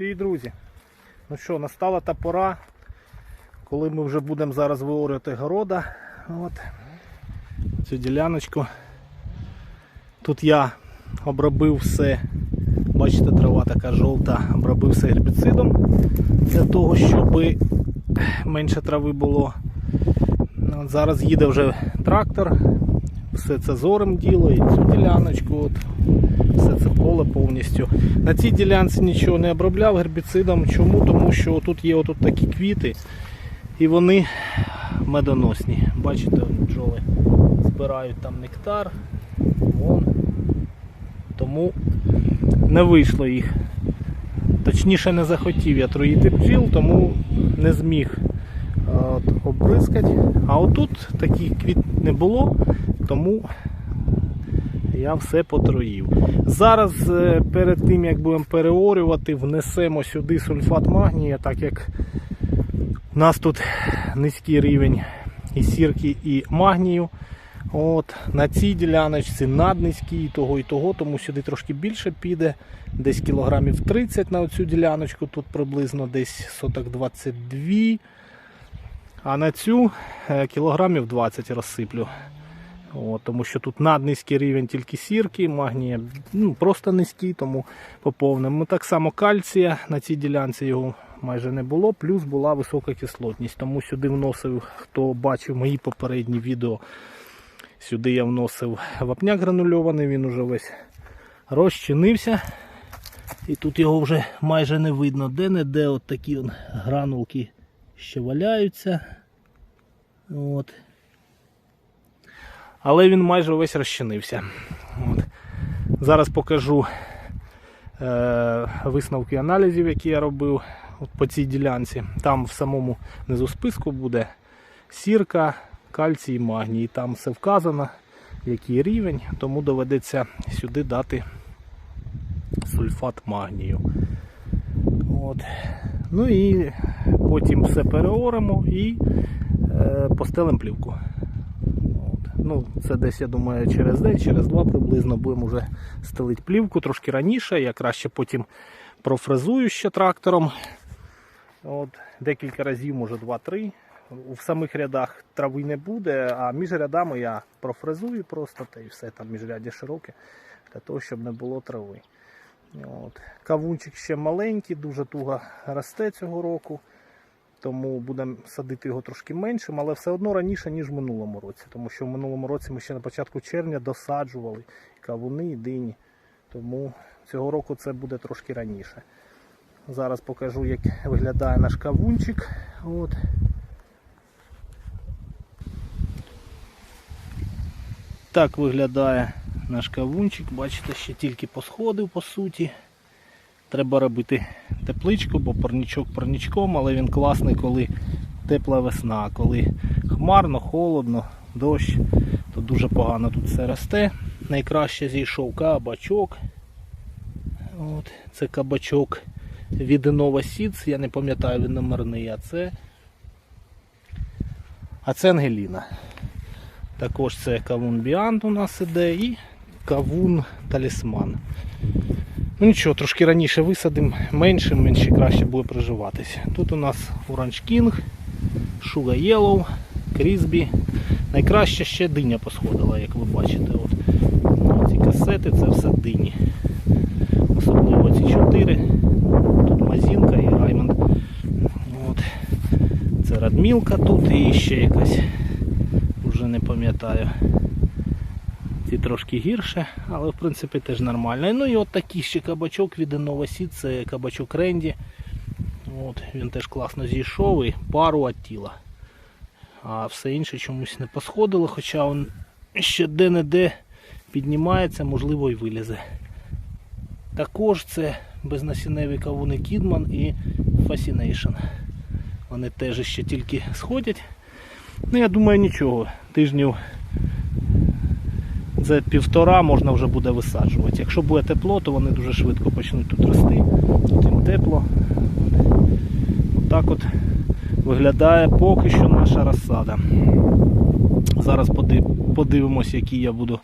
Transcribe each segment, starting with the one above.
Привіт, друзі! Ну що, настала та пора, коли ми вже будемо зараз виорювати города. От. Цю діляночку. Тут я обробив все, бачите, трава така жовта, обробив все гербіцидом для того, щоб менше трави було. От зараз їде вже трактор, все це зором діло, цю діляночку. От все це поле повністю. На цій ділянці нічого не обробляв гербіцидом. Чому? Тому що тут є отут такі квіти і вони медоносні. Бачите, бджоли збирають там нектар. Вон. Тому не вийшло їх. Точніше не захотів я троїти бджіл, тому не зміг от, обрискати. А отут таких квіт не було, тому я все потроїв. Зараз е, перед тим як будемо переорювати, внесемо сюди сульфат магнія, так як у нас тут низький рівень і сірки, і магнію. От, на цій діляночці наднизький і того і того, тому сюди трошки більше піде, десь кілограмів 30 на цю діляночку, тут приблизно десь соток 22. А на цю е, кілограмів 20 розсиплю. От, тому що тут наднизький рівень тільки сірки, магнія ну, просто низький, тому поповнимо. Так само кальція на цій ділянці його майже не було, плюс була висока кислотність. Тому сюди вносив, хто бачив мої попередні відео, сюди я вносив вапняк гранульований, він уже весь розчинився. І тут його вже майже не видно. Де-не-де от такі гранулки ще валяються. От але він майже весь розчинився. От. Зараз покажу е, висновки аналізів, які я робив от по цій ділянці. Там в самому низу списку буде сірка, кальцій, магній. Там все вказано, який рівень, тому доведеться сюди дати сульфат магнію. От. Ну і потім все переоримо і е, постелимо плівку. Ну, це десь, я думаю, через день, через два приблизно будемо вже стелити плівку трошки раніше. Я краще потім профрезую ще трактором. От, Декілька разів, може два-три. В самих рядах трави не буде, а між рядами я профрезую просто та і все там міжряддя широке, для того, щоб не було трави. От. Кавунчик ще маленький, дуже туго росте цього року тому будемо садити його трошки меншим, але все одно раніше, ніж в минулому році. Тому що в минулому році ми ще на початку червня досаджували кавуни і дині. Тому цього року це буде трошки раніше. Зараз покажу, як виглядає наш кавунчик. От. Так виглядає наш кавунчик. Бачите, ще тільки посходив по суті. Треба робити тепличку, бо парнічок парнічком, але він класний, коли тепла весна, коли хмарно, холодно, дощ, то дуже погано тут все росте. Найкраще зійшов кабачок. От, Це кабачок від Innova Seeds, я не пам'ятаю він номерний, а це а це Ангеліна. Також це кавун Біант у нас іде і кавун Талісман. Ну нічого, трошки раніше висадимо, менше, менше краще буде приживатися. Тут у нас Orange King, Sugar Yellow, Крізбі. Найкраще ще диня посходила, як ви бачите. От. Ці касети це все дині. Особливо ці чотири. Тут Мазінка і Раймонд. От. Це Радмілка тут і ще якась. Вже не пам'ятаю. Ці трошки гірше, але в принципі теж нормально. Ну і от такий ще кабачок від Innovasi, це кабачок Ренді. От, Він теж класно зійшов і пару від тіла. А все інше чомусь не посходило, хоча він ще де-не-де піднімається, можливо і вилізе. Також це безнасінневі кавуни Кідман і Fascination. Вони теж ще тільки сходять. Ну я думаю нічого, тижнів за півтора можна вже буде висаджувати. Якщо буде тепло, то вони дуже швидко почнуть тут рости. Тут їм тепло. Отак от виглядає поки що наша розсада. Зараз подивимось, який я буду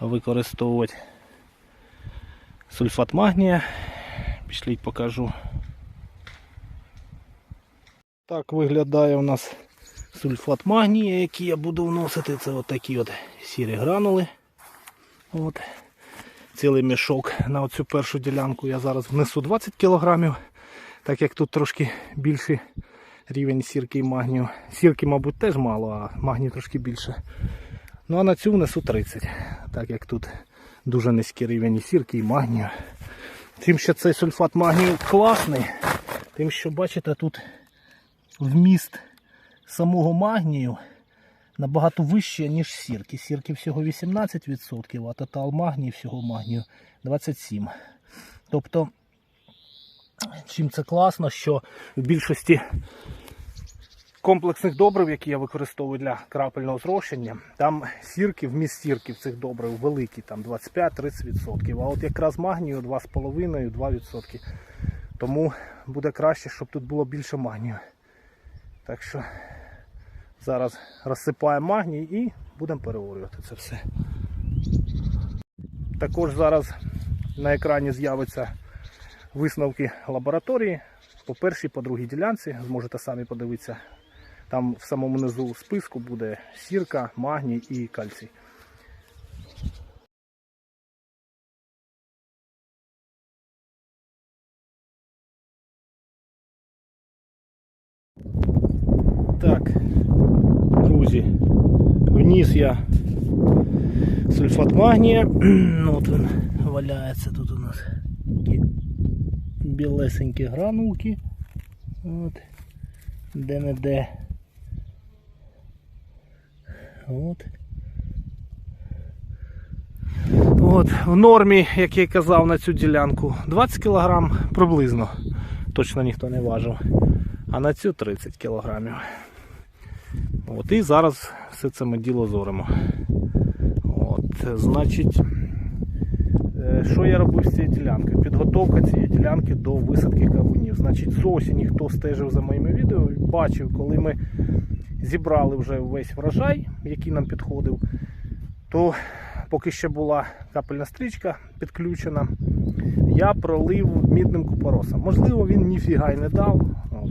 використовувати сульфат магнія Пішліть покажу. Так виглядає у нас сульфат магнія, який я буду вносити. Це от такі от сірі гранули. От. Цілий мішок на оцю першу ділянку я зараз внесу 20 кг, так як тут трошки більший рівень сірки і магнію. Сірки, мабуть, теж мало, а магнію трошки більше. Ну а на цю внесу 30, так як тут дуже низький рівень і сірки і магнію. Тим, що цей сульфат магнію класний, тим, що бачите, тут вміст самого магнію набагато вище, ніж сірки. Сірки всього 18%, а тотал магнію всього магнію 27%. Тобто, чим це класно, що в більшості комплексних добрив, які я використовую для крапельного зрошення, там сірки, вміст сірки в цих добрив великий, там 25-30%. А от якраз магнію 2,5-2%. Тому буде краще, щоб тут було більше магнію. Так що зараз розсипаємо магній і будемо переорювати це все. Також зараз на екрані з'явиться висновки лабораторії по першій, по другій ділянці. Зможете самі подивитися. Там в самому низу списку буде сірка, магній і кальцій. Так, друзі, вніс я сульфат магнія. Ну, От він валяється тут у нас такі білесенькі гранулки. От. Де-не-де. От. В нормі, як я казав на цю ділянку, 20 кг приблизно. Точно ніхто не важив. А на цю 30 кг. От, і зараз все це ми діло зоримо. От, значить, е, що я робив з цією ділянкою? Підготовка цієї ділянки до висадки кавунів. Значить, з осені, хто стежив за моїми відео, бачив, коли ми зібрали вже весь врожай, який нам підходив, то поки ще була капельна стрічка підключена, я пролив мідним купоросом. Можливо, він ніфіга й не дав,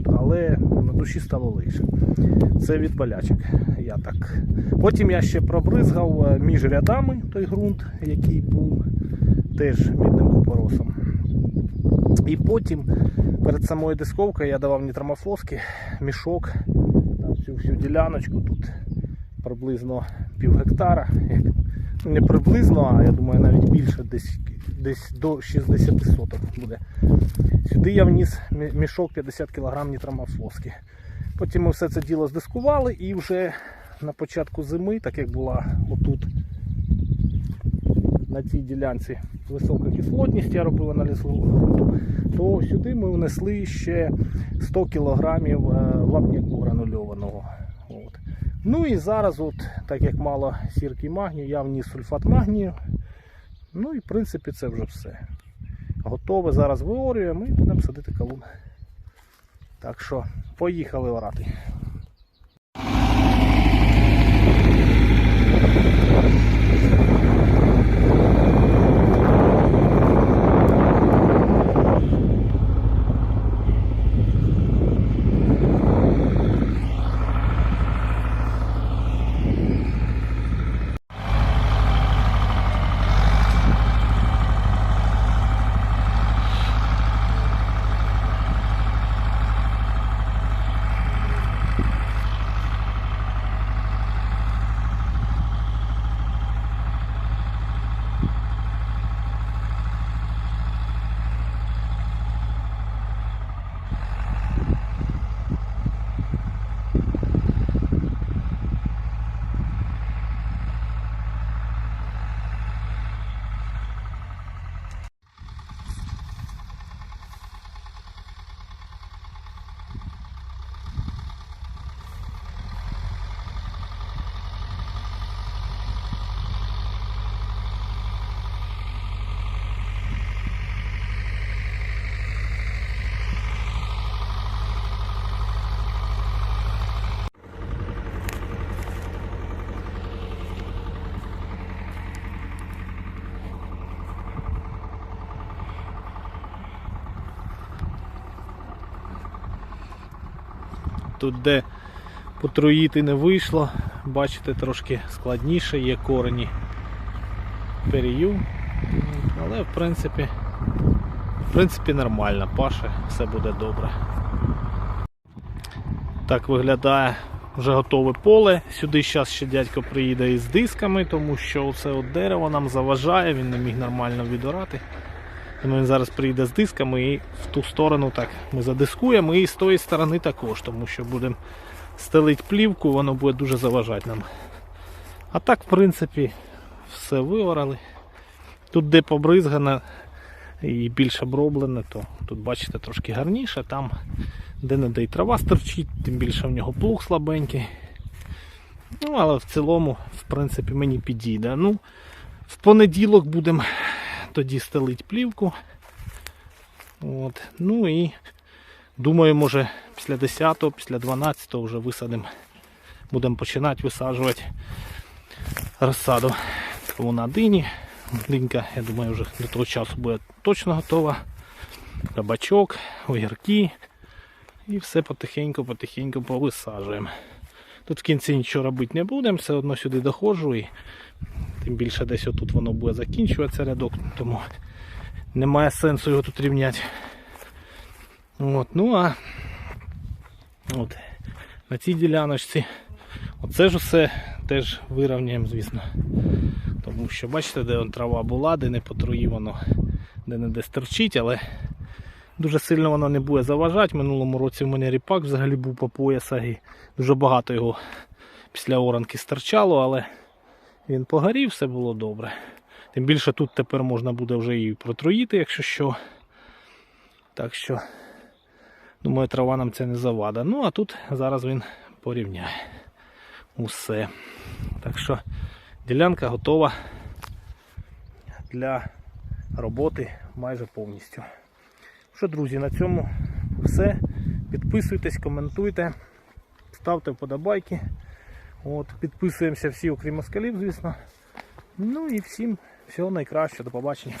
але на душі стало легше. Це від болячок. Я так. Потім я ще пробризгав е, між рядами той ґрунт, який був теж мідним купоросом. І потім перед самою дисковкою я давав нітромофоски, мішок на всю всю діляночку. Тут приблизно пів гектара. Не приблизно, а я думаю навіть більше, десь, десь до 60 соток буде. Сюди я вніс мішок 50 кг нітромофоски. Потім ми все це діло здискували і вже на початку зими, так як була отут на цій ділянці висока кислотність, я робив аналіз ґрунту, то сюди ми внесли ще 100 кг вапняку гранульованого. От. Ну і зараз, от, так як мало сірки магнію, я вніс сульфат магнію. Ну і в принципі це вже все. Готове. Зараз виорюємо і будемо садити калун. Так що, поїхали орати. Тут де потруїти не вийшло, бачите, трошки складніше, є корені перію. Але в принципі, в принципі нормально, паше, все буде добре. Так виглядає вже готове поле. Сюди зараз ще дядько приїде із дисками, тому що це от дерево нам заважає, він не міг нормально відорати. Він зараз приїде з дисками і в ту сторону так ми задискуємо і з тої сторони також, тому що будемо стелити плівку, воно буде дуже заважати нам. А так, в принципі, все виорали. Тут де побризгано і більш оброблене, то тут бачите трошки гарніше, там де не де й трава стерчить, тим більше в нього плуг слабенький. Ну, але в цілому, в принципі, мені підійде. Ну, в понеділок будемо тоді стелити плівку. От. Ну і думаю, може після 10-го, після 12-го вже висадимо. Будемо починати висаджувати розсаду. Тому на дині. Динька, я думаю, вже до того часу буде точно готова. Кабачок, огірки. І все потихеньку-потихеньку повисаджуємо. Тут в кінці нічого робити не будемо, все одно сюди доходжу і тим більше десь отут воно буде закінчуватися рядок, тому немає сенсу його тут рівняти. От, ну а от, на цій діляночці оце ж усе теж вирівняємо, звісно. Тому що бачите, де трава була, де не потруї воно, де не де стерчить, але дуже сильно воно не буде заважати. Минулому році в мене ріпак взагалі був по пояса і дуже багато його після оранки стирчало, але він погорів, все було добре. Тим більше тут тепер можна буде вже і протруїти, якщо що. Так що, думаю, трава нам це не завада. Ну, а тут зараз він порівняє усе. Так що ділянка готова для роботи майже повністю. Що, друзі, на цьому все. Підписуйтесь, коментуйте, ставте вподобайки. От, підписуємося всі, окрім москалів, звісно. Ну і всім всього найкращого. До побачення.